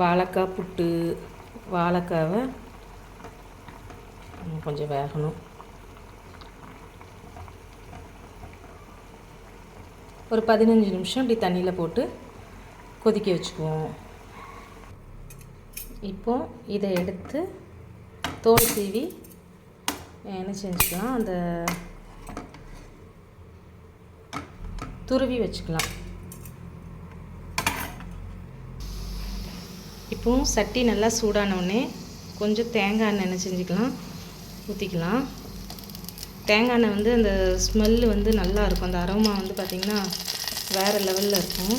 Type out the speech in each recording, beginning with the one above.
வாழைக்காய் புட்டு வாழைக்காவை கொஞ்சம் வேகணும். ஒரு பதினஞ்சு நிமிஷம் இப்படி தண்ணியில் போட்டு கொதிக்க வச்சுக்குவோம். இப்போ இதை எடுத்து தோல் சீவி என்ன செஞ்சுக்கலாம் அந்த துருவி வச்சுக்கலாம். இப்போவும் சட்டி நல்லா சூடான உடனே கொஞ்சம் தேங்காய் எண்ணெய் என்ன செஞ்சுக்கலாம் ஊற்றிக்கலாம் தேங்காய் எண்ணெய் வந்து அந்த ஸ்மெல்லு வந்து நல்லா இருக்கும். அந்த அரோமா வந்து பார்த்திங்கன்னா வேறு லெவலில் இருக்கும்.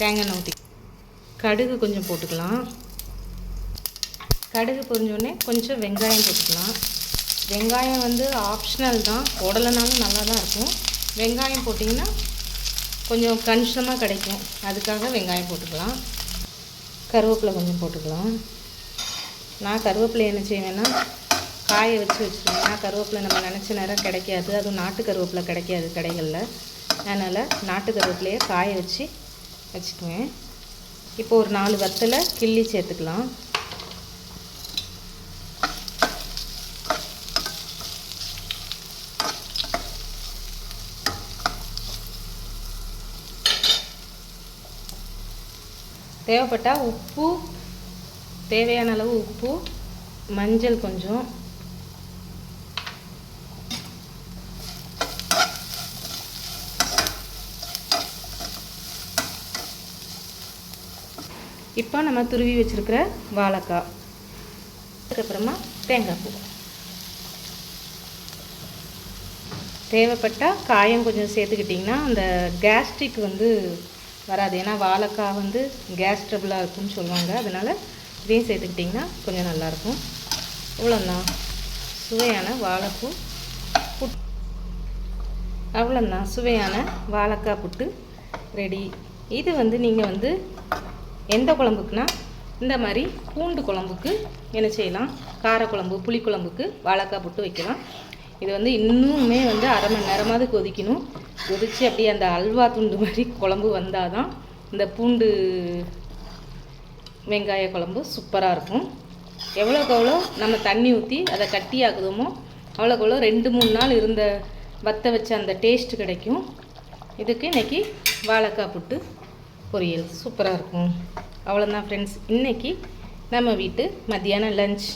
தேங்காய் எண்ணெய் ஊற்றி கடுகு கொஞ்சம் போட்டுக்கலாம். கடுகு பொரிஞ்சோடனே கொஞ்சம் வெங்காயம் போட்டுக்கலாம். வெங்காயம் வந்து ஆப்ஷனல் தான். உடலைனாலும் நல்லா தான் இருக்கும். வெங்காயம் போட்டிங்கன்னா கொஞ்சம் கணிசமாக கிடைக்கும். அதுக்காக வெங்காயம் போட்டுக்கலாம். கருவேப்பிலை கொஞ்சம் போட்டுக்கலாம். நான் கருவேப்பிலை என்ன செய்வேன்னா காய வச்சு வச்சுருவேன். நான் கருவேப்பிலை நம்ம நினச்ச நேரம் கிடைக்காது. அதுவும் நாட்டு கருவேப்பிலை கிடைக்காது கடைகளில். அதனால் நாட்டு கருவேப்பிலையை காய வச்சு வச்சுக்குவேன். இப்போ ஒரு நாலு வத்தலை கிள்ளி சேர்த்துக்கலாம். தேவைப்பட்டால் உப்பு தேவையான அளவு உப்பு மஞ்சள் கொஞ்சம். இப்போ நம்ம துருவி வச்சுருக்கிற வாழைக்காய். அதுக்கப்புறமா தேங்காய் பூ. தேவைப்பட்டால் காயம் கொஞ்சம் சேர்த்துக்கிட்டிங்கன்னா அந்த கேஸ்ட்ரிக் வந்து வராது. ஏன்னா வாழைக்காய் வந்து கேஸ் ட்ரபிளாக இருக்கும்னு சொல்லுவாங்க. அதனால் இதையும் சேர்த்துக்கிட்டிங்கன்னா கொஞ்சம் நல்லாயிருக்கும். இவ்வளோந்தான் சுவையான வாழைப்பூ புட். அவ்வளோந்தான் சுவையான வாழைக்காய் புட்டு ரெடி இது வந்து நீங்கள் வந்து எந்த குழம்புக்குனா இந்த மாதிரி பூண்டு குழம்புக்கு என்ன செய்யலாம்? காரக்குழம்பு புளிக்குழம்புக்கு வாழைக்காய் புட்டு வைக்கலாம். இது வந்து இன்னுமே வந்து அரை மணி நேரமாவது கொதிக்கணும். கொதித்து அப்படியே அந்த அல்வா துண்டு மாதிரி குழம்பு வந்தால் தான் இந்த பூண்டு வெங்காய குழம்பு சூப்பராக இருக்கும். எவ்வளோக்கு எவ்வளோ நம்ம தண்ணி ஊற்றி அதை கட்டியாக்குதோமோ அவ்வளோக்கு எவ்வளோ ரெண்டு மூணு நாள் இருந்த வத்த வச்ச அந்த டேஸ்ட் கிடைக்கும். இதுக்கு இன்றைக்கி வாழைக்காய் புட்டு பொரியல் சூப்பராக இருக்கும். அவ்வளோதான் ஃப்ரெண்ட்ஸ் இன்றைக்கி நம்ம வீட்டு மத்தியானம் லஞ்ச்